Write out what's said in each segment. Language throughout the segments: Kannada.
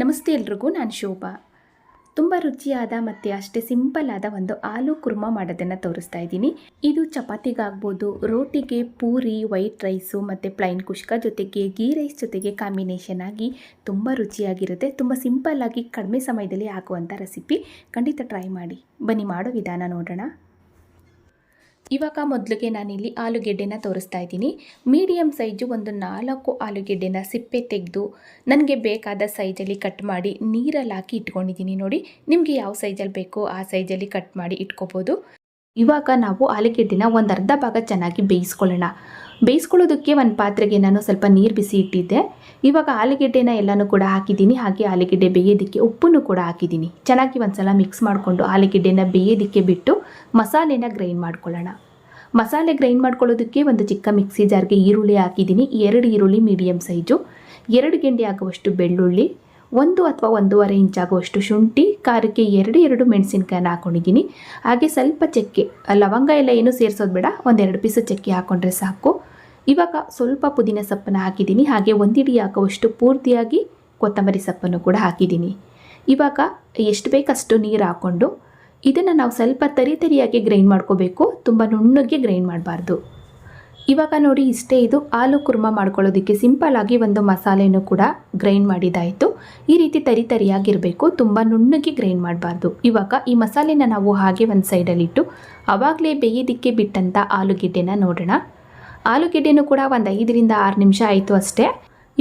ನಮಸ್ತೆ ಎಲ್ರಿಗೂ, ನಾನು ಶೋಭಾ. ತುಂಬ ರುಚಿಯಾದ ಮತ್ತು ಅಷ್ಟೇ ಸಿಂಪಲ್ ಆದ ಒಂದು ಆಲೂ ಕುರ್ಮಾ ಮಾಡೋದನ್ನು ತೋರಿಸ್ತಾ ಇದ್ದೀನಿ. ಇದು ಚಪಾತಿಗಾಗ್ಬೋದು, ರೋಟಿಗೆ ಪೂರಿ, ವೈಟ್ ರೈಸು ಮತ್ತು ಪ್ಲೈನ್ ಕುಷ್ಕ ಜೊತೆಗೆ ಗೀ ರೈಸ್ ಜೊತೆಗೆ ಕಾಂಬಿನೇಷನ್ ಆಗಿ ತುಂಬ ರುಚಿಯಾಗಿರುತ್ತೆ. ತುಂಬ ಸಿಂಪಲ್ ಆಗಿ ಕಡಿಮೆ ಸಮಯದಲ್ಲಿ ಹಾಕುವಂಥ ರೆಸಿಪಿ ಖಂಡಿತ ಟ್ರೈ ಮಾಡಿ. ಬನ್ನಿ ಮಾಡೋ ವಿಧಾನ ನೋಡೋಣ. ಇವಾಗ ಮೊದಲಿಗೆ ನಾನಿಲ್ಲಿ ಆಲೂಗೆಡ್ಡೆನ ತೋರಿಸ್ತಾ ಇದ್ದೀನಿ. ಮೀಡಿಯಮ್ ಸೈಜು ಒಂದು ನಾಲ್ಕು ಆಲೂಗೆಡ್ಡೆನ ಸಿಪ್ಪೆ ತೆಗೆದು ನನಗೆ ಬೇಕಾದ ಸೈಜಲ್ಲಿ ಕಟ್ ಮಾಡಿ ನೀರಲ್ಲಿ ಹಾಕಿ ಇಟ್ಕೊಂಡಿದ್ದೀನಿ ನೋಡಿ. ನಿಮಗೆ ಯಾವ ಸೈಜಲ್ಲಿ ಬೇಕೋ ಆ ಸೈಜಲ್ಲಿ ಕಟ್ ಮಾಡಿ ಇಟ್ಕೋಬೋದು. ಇವಾಗ ನಾವು ಆಲೂಗೆಡ್ಡೆನ ಒಂದು ಅರ್ಧ ಭಾಗ ಚೆನ್ನಾಗಿ ಬೇಯಿಸ್ಕೊಳ್ಳೋಣ. ಬೇಯಿಸ್ಕೊಳ್ಳೋದಕ್ಕೆ ಒಂದು ಪಾತ್ರೆಗೆ ನಾನು ಸ್ವಲ್ಪ ನೀರು ಬಿಸಿ ಇಟ್ಟಿದ್ದೆ. ಇವಾಗ ಆಲೂಗೆಡ್ಡೆನ ಎಲ್ಲನೂ ಕೂಡ ಹಾಕಿದ್ದೀನಿ. ಹಾಗೆ ಆಲೂಗೆಡ್ಡೆ ಬೇಯೋದಕ್ಕೆ ಉಪ್ಪನ್ನು ಕೂಡ ಹಾಕಿದ್ದೀನಿ. ಚೆನ್ನಾಗಿ ಒಂದ್ಸಲ ಮಿಕ್ಸ್ ಮಾಡಿಕೊಂಡು ಆಲೂಗೆಡ್ಡೆನ ಬೇಯೋದಕ್ಕೆ ಬಿಟ್ಟು ಮಸಾಲೆನ ಗ್ರೈಂಡ್ ಮಾಡ್ಕೊಳ್ಳೋಣ. ಮಸಾಲೆ ಗ್ರೈಂಡ್ ಮಾಡ್ಕೊಳ್ಳೋದಕ್ಕೆ ಒಂದು ಚಿಕ್ಕ ಮಿಕ್ಸಿ ಜಾರ್ಗೆ ಈರುಳ್ಳಿ ಹಾಕಿದ್ದೀನಿ. ಎರಡು ಈರುಳ್ಳಿ ಮೀಡಿಯಮ್ ಸೈಜು ಎರಡು ಗೆಂಡೆ ಆಗುವಷ್ಟು ಬೆಳ್ಳುಳ್ಳಿ, ಒಂದು ಅಥವಾ ಒಂದೂವರೆ ಇಂಚ್ ಆಗುವಷ್ಟು ಶುಂಠಿ, ಖಾರಕ್ಕೆ ಎರಡು ಎರಡು ಮೆಣಸಿನ್ಕಾಯನ್ನ ಹಾಕೊಂಡಿದ್ದೀನಿ. ಹಾಗೆ ಸ್ವಲ್ಪ ಚಕ್ಕೆ, ಲವಂಗ ಎಲ್ಲ ಏನೂ ಸೇರಿಸೋದು ಬೇಡ. ಒಂದೆರಡು ಪೀಸು ಚಕ್ಕೆ ಹಾಕ್ಕೊಂಡ್ರೆ ಸಾಕು. ಇವಾಗ ಸ್ವಲ್ಪ ಪುದೀನ ಸೊಪ್ಪನ್ನು ಹಾಕಿದ್ದೀನಿ. ಹಾಗೆ ಒಂದಿಡಿ ಹಾಕುವಷ್ಟು ಪೂರ್ತಿಯಾಗಿ ಕೊತ್ತಂಬರಿ ಸೊಪ್ಪನ್ನು ಕೂಡ ಹಾಕಿದ್ದೀನಿ. ಇವಾಗ ಎಷ್ಟು ಬೇಕಷ್ಟು ನೀರು ಹಾಕ್ಕೊಂಡು ಇದನ್ನು ನಾವು ಸ್ವಲ್ಪ ತರಿ ತರಿಯಾಗಿ ಗ್ರೈಂಡ್ ಮಾಡ್ಕೋಬೇಕು. ತುಂಬ ನುಣ್ಣಗೆ ಗ್ರೈಂಡ್ ಮಾಡಬಾರ್ದು. ಇವಾಗ ನೋಡಿ ಇಷ್ಟೇ ಇದು ಆಲೂ ಕುರ್ಮ ಮಾಡ್ಕೊಳ್ಳೋದಕ್ಕೆ ಸಿಂಪಲ್ಲಾಗಿ ಒಂದು ಮಸಾಲೆಯನ್ನು ಕೂಡ ಗ್ರೈಂಡ್ ಮಾಡಿದಾಯಿತು. ಈ ರೀತಿ ತರಿ ತರಿಯಾಗಿರಬೇಕು ತುಂಬ ನುಣ್ಣಗೆ ಗ್ರೈಂಡ್ ಮಾಡಬಾರ್ದು. ಇವಾಗ ಈ ಮಸಾಲೆನ ನಾವು ಹಾಗೆ ಒಂದು ಸೈಡಲ್ಲಿಟ್ಟು ಆವಾಗಲೇ ಬೇಯೋದಿಕ್ಕೆ ಬಿಟ್ಟಂಥ ಆಲೂಗೆಡ್ಡೆನ ನೋಡೋಣ. ಆಲೂಗೆಡ್ಡೆನೂ ಕೂಡ ಒಂದು ಐದರಿಂದ ಆರು ನಿಮಿಷ ಆಯಿತು ಅಷ್ಟೇ.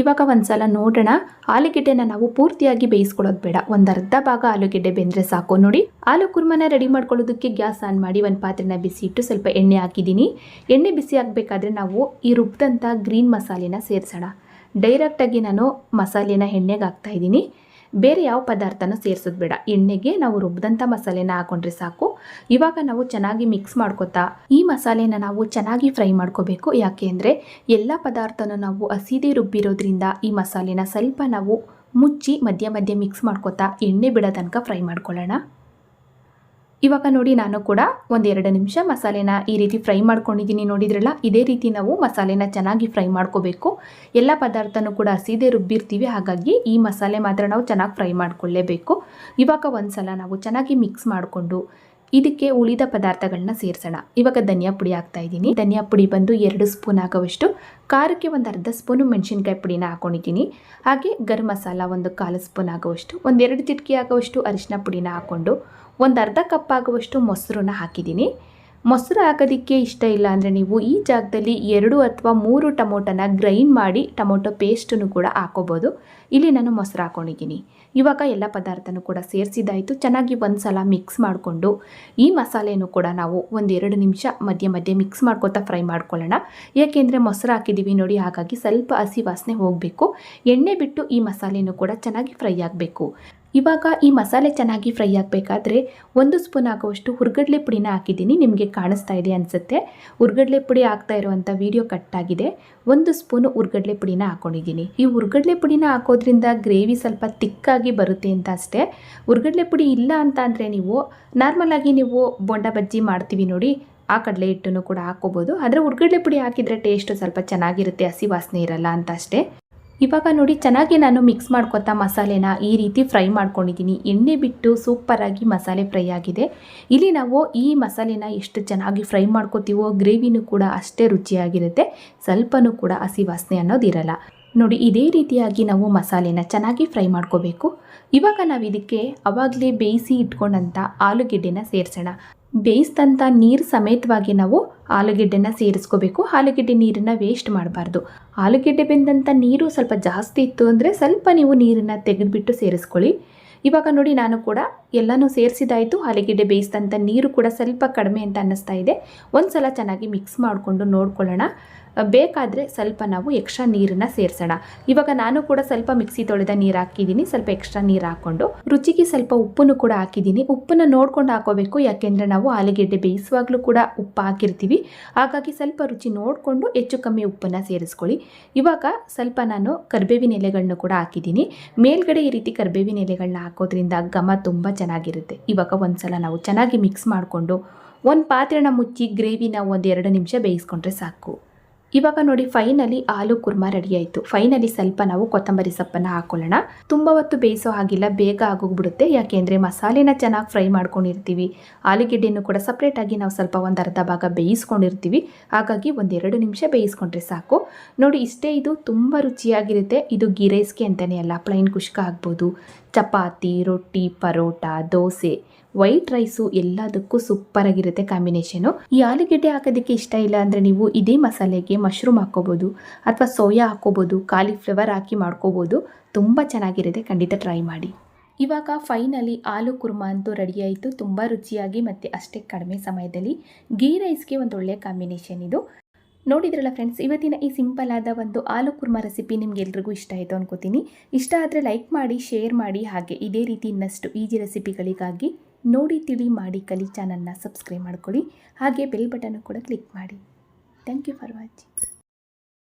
ಇವಾಗ ಒಂದು ಸಲ ನೋಡೋಣ. ಆಲೂಗೆಡ್ಡೆನ ನಾವು ಪೂರ್ತಿಯಾಗಿ ಬೇಯಿಸ್ಕೊಳ್ಳೋದು ಬೇಡ. ಒಂದು ಅರ್ಧ ಭಾಗ ಆಲೂಗೆಡ್ಡೆ ಬೆಂದರೆ ಸಾಕು. ನೋಡಿ, ಆಲೂ ಕುರ್ಮನ ರೆಡಿ ಮಾಡ್ಕೊಳ್ಳೋದಕ್ಕೆ ಗ್ಯಾಸ್ ಆನ್ ಮಾಡಿ ಒಂದು ಪಾತ್ರೆನ ಬಿಸಿ ಇಟ್ಟು ಸ್ವಲ್ಪ ಎಣ್ಣೆ ಹಾಕಿದ್ದೀನಿ. ಎಣ್ಣೆ ಬಿಸಿ ಆಗಬೇಕಾದ್ರೆ ನಾವು ಈ ರುಬ್ಬಿದಂಥ ಗ್ರೀನ್ ಮಸಾಲೆನ ಸೇರಿಸೋಣ. ಡೈರೆಕ್ಟಾಗಿ ನಾನು ಮಸಾಲೆನ ಎಣ್ಣೆಗೆ ಹಾಕ್ತಾ ಇದ್ದೀನಿ. ಬೇರೆ ಯಾವ ಪದಾರ್ಥನ ಸೇರಿಸೋದು ಬೇಡ. ಎಣ್ಣೆಗೆ ನಾವು ರುಬ್ಬಿದಂಥ ಮಸಾಲೆನ ಹಾಕೊಂಡ್ರೆ ಸಾಕು. ಇವಾಗ ನಾವು ಚೆನ್ನಾಗಿ ಮಿಕ್ಸ್ ಮಾಡ್ಕೋತಾ ಈ ಮಸಾಲೆನ ನಾವು ಚೆನ್ನಾಗಿ ಫ್ರೈ ಮಾಡ್ಕೋಬೇಕು. ಯಾಕೆ ಅಂದರೆ ಎಲ್ಲ ಪದಾರ್ಥನ ನಾವು ಹಸಿದೇ ರುಬ್ಬಿರೋದ್ರಿಂದ ಈ ಮಸಾಲೆನ ಸ್ವಲ್ಪ ನಾವು ಮುಚ್ಚಿ ಮಧ್ಯ ಮಧ್ಯ ಮಿಕ್ಸ್ ಮಾಡ್ಕೊತಾ ಎಣ್ಣೆ ಬಿಡೋ ತನಕ ಫ್ರೈ ಮಾಡ್ಕೊಳ್ಳೋಣ. ಇವಾಗ ನೋಡಿ ನಾನು ಕೂಡ ಒಂದೆರಡು ನಿಮಿಷ ಮಸಾಲೆನ ಈ ರೀತಿ ಫ್ರೈ ಮಾಡ್ಕೊಂಡಿದ್ದೀನಿ ನೋಡಿದ್ರಲ್ಲ? ಇದೇ ರೀತಿ ನಾವು ಮಸಾಲೆನ ಚೆನ್ನಾಗಿ ಫ್ರೈ ಮಾಡ್ಕೋಬೇಕು. ಎಲ್ಲ ಪದಾರ್ಥನೂ ಕೂಡ ಹಸಿದೇ ರುಬ್ಬಿರ್ತೀವಿ. ಹಾಗಾಗಿ ಈ ಮಸಾಲೆ ಮಾತ್ರ ನಾವು ಚೆನ್ನಾಗಿ ಫ್ರೈ ಮಾಡ್ಕೊಳ್ಳೇಬೇಕು. ಇವಾಗ ಒಂದು ಸಲ ನಾವು ಚೆನ್ನಾಗಿ ಮಿಕ್ಸ್ ಮಾಡಿಕೊಂಡು ಇದಕ್ಕೆ ಉಳಿದ ಪದಾರ್ಥಗಳನ್ನ ಸೇರಿಸೋಣ. ಇವಾಗ ಧನಿಯಾ ಪುಡಿ ಹಾಕ್ತಾ ಇದ್ದೀನಿ. ಧನಿಯಾ ಪುಡಿ ಬಂದು ಎರಡು ಸ್ಪೂನ್ ಆಗೋವಷ್ಟು ಖಾರಕ್ಕೆ ಒಂದು ಅರ್ಧ ಸ್ಪೂನು ಮೆಣಸಿನ್ಕಾಯಿ ಪುಡಿನ ಹಾಕೊಂಡಿದ್ದೀನಿ. ಹಾಗೆ ಗರಂ ಮಸಾಲ ಒಂದು ಕಾಲು ಸ್ಪೂನ್ ಆಗುವಷ್ಟು ಒಂದೆರಡು ಚಿಟಕಿ ಆಗುವಷ್ಟು ಅರಿಶಿನ ಪುಡಿನ ಹಾಕ್ಕೊಂಡು. ಒಂದು ಅರ್ಧ ಕಪ್ ಆಗುವಷ್ಟು ಮೊಸರನ್ನ ಹಾಕಿದ್ದೀನಿ. ಮೊಸರು ಹಾಕೋದಕ್ಕೆ ಇಷ್ಟ ಇಲ್ಲ ಅಂದರೆ ನೀವು ಈ ಜಾಗದಲ್ಲಿ ಎರಡು ಅಥವಾ ಮೂರು ಟೊಮೊಟೊನ ಗ್ರೈಂಡ್ ಮಾಡಿ ಟೊಮೊಟೊ ಪೇಸ್ಟನ್ನು ಕೂಡ ಹಾಕೋಬೋದು. ಇಲ್ಲಿ ನಾನು ಮೊಸರು ಹಾಕೊಂಡಿದ್ದೀನಿ. ಇವಾಗ ಎಲ್ಲ ಪದಾರ್ಥನೂ ಕೂಡ ಸೇರಿಸಿದಾಯಿತು ಚೆನ್ನಾಗಿ ಒಂದು ಸಲ ಮಿಕ್ಸ್ ಮಾಡಿಕೊಂಡು ಈ ಮಸಾಲೆಯನ್ನು ಕೂಡ ನಾವು ಒಂದೆರಡು ನಿಮಿಷ ಮಧ್ಯೆ ಮಧ್ಯೆ ಮಿಕ್ಸ್ ಮಾಡ್ಕೊತಾ ಫ್ರೈ ಮಾಡ್ಕೊಳ್ಳೋಣ. ಏಕೆಂದರೆ ಮೊಸರು ಹಾಕಿದ್ದೀವಿ ನೋಡಿ, ಹಾಗಾಗಿ ಸ್ವಲ್ಪ ಹಸಿ ವಾಸನೆ ಹೋಗಬೇಕು. ಎಣ್ಣೆ ಬಿಟ್ಟು ಈ ಮಸಾಲೆಯನ್ನು ಕೂಡ ಚೆನ್ನಾಗಿ ಫ್ರೈ ಆಗಬೇಕು. ಇವಾಗ ಈ ಮಸಾಲೆ ಚೆನ್ನಾಗಿ ಫ್ರೈ ಆಗಬೇಕಾದ್ರೆ ಒಂದು ಸ್ಪೂನ್ ಆಗುವಷ್ಟು ಹುರ್ಗಡ್ಲೆ ಪುಡಿನ ಹಾಕಿದ್ದೀನಿ. ನಿಮಗೆ ಕಾಣಿಸ್ತಾ ಇದೆ ಅನಿಸುತ್ತೆ. ಹುರ್ಗಡ್ಲೆ ಪುಡಿ ಹಾಕ್ತಾ ಇರುವಂಥ ವಿಡಿಯೋ ಆಗಿದೆ. ಒಂದು ಸ್ಪೂನು ಹುರ್ಗಡ್ಲೆ ಪುಡಿನ ಹಾಕೊಂಡಿದ್ದೀನಿ. ಈ ಹುರ್ಗಡ್ಲೆ ಪುಡಿನ ಹಾಕೋದ್ರಿಂದ ಗ್ರೇವಿ ಸ್ವಲ್ಪ ತಿಕ್ಕಾಗಿ ಬರುತ್ತೆ ಅಂತ ಅಷ್ಟೇ. ಹುರ್ಗಡ್ಲೆ ಪುಡಿ ಇಲ್ಲ ಅಂತ ಅಂದರೆ ನೀವು ನಾರ್ಮಲಾಗಿ ನೀವು ಬೊಂಡ ಬಜ್ಜಿ ಮಾಡ್ತೀವಿ ನೋಡಿ, ಆ ಕಡಲೆ ಹಿಟ್ಟನ್ನು ಕೂಡ ಹಾಕೋಬೋದು. ಆದರೆ ಹುರ್ಗಡ್ಲೆ ಪುಡಿ ಹಾಕಿದರೆ ಟೇಸ್ಟು ಸ್ವಲ್ಪ ಚೆನ್ನಾಗಿರುತ್ತೆ, ಹಸಿ ವಾಸನೆ ಇರಲ್ಲ ಅಂತ ಅಷ್ಟೇ. ಇವಾಗ ನೋಡಿ ಚೆನ್ನಾಗಿ ನಾನು ಮಿಕ್ಸ್ ಮಾಡ್ಕೊತಾ ಮಸಾಲೆನ ಈ ರೀತಿ ಫ್ರೈ ಮಾಡ್ಕೊಂಡಿದ್ದೀನಿ. ಎಣ್ಣೆ ಬಿಟ್ಟು ಸೂಪರಾಗಿ ಮಸಾಲೆ ಫ್ರೈ ಆಗಿದೆ. ಇಲ್ಲಿ ನಾವು ಈ ಮಸಾಲೆನ ಎಷ್ಟು ಚೆನ್ನಾಗಿ ಫ್ರೈ ಮಾಡ್ಕೋತೀವೋ ಗ್ರೇವಿನೂ ಕೂಡ ಅಷ್ಟೇ ರುಚಿಯಾಗಿರುತ್ತೆ. ಸ್ವಲ್ಪನೂ ಕೂಡ ಹಸಿ ವಾಸನೆ ಅನ್ನೋದು ಇರಲ್ಲ. ನೋಡಿ, ಇದೇ ರೀತಿಯಾಗಿ ನಾವು ಮಸಾಲೆನ ಚೆನ್ನಾಗಿ ಫ್ರೈ ಮಾಡ್ಕೋಬೇಕು. ಇವಾಗ ನಾವು ಇದಕ್ಕೆ ಅವಾಗಲೇ ಬೇಯಿಸಿ ಇಟ್ಕೊಂಡಂಥ ಆಲೂಗೆಡ್ಡೆನ ಸೇರಿಸೋಣ. ಬೇಯಿಸಿದಂಥ ನೀರು ಸಮೇತವಾಗಿ ನಾವು ಆಲೂಗೆಡ್ಡೆನ ಸೇರಿಸ್ಕೋಬೇಕು. ಆಲೂಗೆಡ್ಡೆ ನೀರನ್ನು ವೇಸ್ಟ್ ಮಾಡಬಾರ್ದು. ಆಲೂಗೆಡ್ಡೆ ಬೆಂದಂಥ ನೀರು ಸ್ವಲ್ಪ ಜಾಸ್ತಿ ಇತ್ತು ಅಂದರೆ ಸ್ವಲ್ಪ ನೀವು ನೀರನ್ನು ತೆಗೆದುಬಿಟ್ಟು ಸೇರಿಸ್ಕೊಳ್ಳಿ. ಇವಾಗ ನೋಡಿ, ನಾನು ಕೂಡ ಎಲ್ಲನೂ ಸೇರಿಸಿದಾಯಿತು. ಆಲೂಗೆಡ್ಡೆ ಬೇಯಿಸಿದಂಥ ನೀರು ಕೂಡ ಸ್ವಲ್ಪ ಕಡಿಮೆ ಅಂತ ಅನ್ನಿಸ್ತಾ ಇದೆ. ಒಂದು ಸಲ ಚೆನ್ನಾಗಿ ಮಿಕ್ಸ್ ಮಾಡಿಕೊಂಡು ನೋಡ್ಕೊಳ್ಳೋಣ. ಬೇಕಾದರೆ ಸ್ವಲ್ಪ ನಾವು ಎಕ್ಸ್ಟ್ರಾ ನೀರನ್ನು ಸೇರಿಸೋಣ. ಇವಾಗ ನಾನು ಕೂಡ ಸ್ವಲ್ಪ ಮಿಕ್ಸಿ ತೊಳೆದ ನೀರು ಹಾಕಿದ್ದೀನಿ. ಸ್ವಲ್ಪ ಎಕ್ಸ್ಟ್ರಾ ನೀರು ಹಾಕ್ಕೊಂಡು ರುಚಿಗೆ ಸ್ವಲ್ಪ ಉಪ್ಪನ್ನು ಕೂಡ ಹಾಕಿದ್ದೀನಿ. ಉಪ್ಪನ್ನು ನೋಡ್ಕೊಂಡು ಹಾಕೋಬೇಕು. ಯಾಕೆಂದರೆ ನಾವು ಆಲೂಗೆಡ್ಡೆ ಬೇಯಿಸುವಾಗಲೂ ಕೂಡ ಉಪ್ಪು ಹಾಕಿರ್ತೀವಿ. ಹಾಗಾಗಿ ಸ್ವಲ್ಪ ರುಚಿ ನೋಡಿಕೊಂಡು ಹೆಚ್ಚು ಕಮ್ಮಿ ಉಪ್ಪನ್ನು ಸೇರಿಸ್ಕೊಳ್ಳಿ. ಇವಾಗ ಸ್ವಲ್ಪ ನಾನು ಕರ್ಬೇವಿನ ಎಲೆಗಳನ್ನ ಕೂಡ ಹಾಕಿದ್ದೀನಿ. ಮೇಲ್ಗಡೆ ಈ ರೀತಿ ಕರ್ಬೇವಿನ ಎಲೆಗಳನ್ನ ಹಾಕೋದ್ರಿಂದ ಘಮ ತುಂಬ ಚೆನ್ನಾಗಿರುತ್ತೆ. ಇವಾಗ ಒಂದ್ಸಲ ನಾವು ಚೆನ್ನಾಗಿ ಮಿಕ್ಸ್ ಮಾಡಿಕೊಂಡು ಒಂದು ಪಾತ್ರೆನ ಮುಚ್ಚಿ ಗ್ರೇವಿನ ಒಂದು ಎರಡು ನಿಮಿಷ ಬೇಯಿಸ್ಕೊಂಡ್ರೆ ಸಾಕು. ಇವಾಗ ನೋಡಿ ಫೈನಲಿ ಆಲೂ ಕುರ್ಮ ರೆಡಿ ಆಯಿತು. ಫೈನಲಿ ಸ್ವಲ್ಪ ನಾವು ಕೊತ್ತಂಬರಿ ಸೊಪ್ಪನ್ನು ಹಾಕೊಳ್ಳೋಣ. ತುಂಬ ಹೊತ್ತು ಬೇಯಿಸೋ ಹಾಗಿಲ್ಲ, ಬೇಗ ಆಗೋಗ್ಬಿಡುತ್ತೆ. ಯಾಕೆಂದರೆ ಮಸಾಲೆನ ಚೆನ್ನಾಗಿ ಫ್ರೈ ಮಾಡ್ಕೊಂಡಿರ್ತೀವಿ. ಆಲೂಗೆಡ್ಡೆನೂ ಕೂಡ ಸಪ್ರೇಟಾಗಿ ನಾವು ಸ್ವಲ್ಪ ಒಂದು ಅರ್ಧ ಭಾಗ ಬೇಯಿಸ್ಕೊಂಡಿರ್ತೀವಿ. ಹಾಗಾಗಿ ಒಂದೆರಡು ನಿಮಿಷ ಬೇಯಿಸ್ಕೊಂಡ್ರೆ ಸಾಕು. ನೋಡಿ ಇಷ್ಟೇ ಇದು ತುಂಬ ರುಚಿಯಾಗಿರುತ್ತೆ. ಇದು ಗೀ ರೈಸ್ಗೆ ಅಂತಲೇ ಅಲ್ಲ ಪ್ಲೈನ್ ಕುಷ್ಕ ಆಗ್ಬೋದು. ಚಪಾತಿ, ರೊಟ್ಟಿ, ಪರೋಟ, ದೋಸೆ. ವೈಟ್ ರೈಸು ಎಲ್ಲದಕ್ಕೂ ಸೂಪರ್ ಆಗಿರುತ್ತೆ ಕಾಂಬಿನೇಷನು. ಈ ಆಲೂಗೆಡ್ಡೆ ಹಾಕೋದಕ್ಕೆ ಇಷ್ಟ ಇಲ್ಲ ಅಂದರೆ ನೀವು ಇದೇ ಮಸಾಲೆಗೆ ಮಶ್ರೂಮ್ ಹಾಕ್ಕೋಬೋದು ಅಥವಾ ಸೋಯಾ ಹಾಕ್ಕೋಬೋದು ಕಾಲಿಫ್ಲವರ್ ಹಾಕಿ ಮಾಡ್ಕೋಬೋದು. ತುಂಬ ಚೆನ್ನಾಗಿರುತ್ತೆ, ಖಂಡಿತ ಟ್ರೈ ಮಾಡಿ. ಇವಾಗ ಫೈನಲಿ ಆಲೂ ಕುರ್ಮ ಅಂತೂ ರೆಡಿಯಾಯಿತು ತುಂಬ ರುಚಿಯಾಗಿ ಮತ್ತು ಅಷ್ಟೇ ಕಡಿಮೆ ಸಮಯದಲ್ಲಿ. ಗೀ ರೈಸ್ಗೆ ಒಂದು ಒಳ್ಳೆಯ ಕಾಂಬಿನೇಷನ್ ಇದು. ನೋಡಿದ್ರಲ್ಲ ಫ್ರೆಂಡ್ಸ್ ಇವತ್ತಿನ ಈ ಸಿಂಪಲ್ ಆದ ಒಂದು ಆಲೂ ಕುರ್ಮಾ ರೆಸಿಪಿ ನಿಮ್ಗೆ ಎಲ್ರಿಗೂ ಇಷ್ಟ ಆಯಿತು ಅನ್ಕೋತೀನಿ. ಇಷ್ಟ ಆದರೆ ಲೈಕ್ ಮಾಡಿ ಶೇರ್ ಮಾಡಿ, ಹಾಗೆ ಇದೇ ರೀತಿ ಇನ್ನಷ್ಟು ಈಜಿ ರೆಸಿಪಿಗಳಿಗಾಗಿ ನೋಡಿ ತಿಳಿ ಮಾಡಿ ಕಲಿ ಚಾನಲ್ನ ಸಬ್ಸ್ಕ್ರೈಬ್ ಮಾಡ್ಕೊಳ್ಳಿ. ಹಾಗೆ ಬೆಲ್ ಬಟನ್ನು ಕೂಡ ಕ್ಲಿಕ್ ಮಾಡಿ. Thank you for watching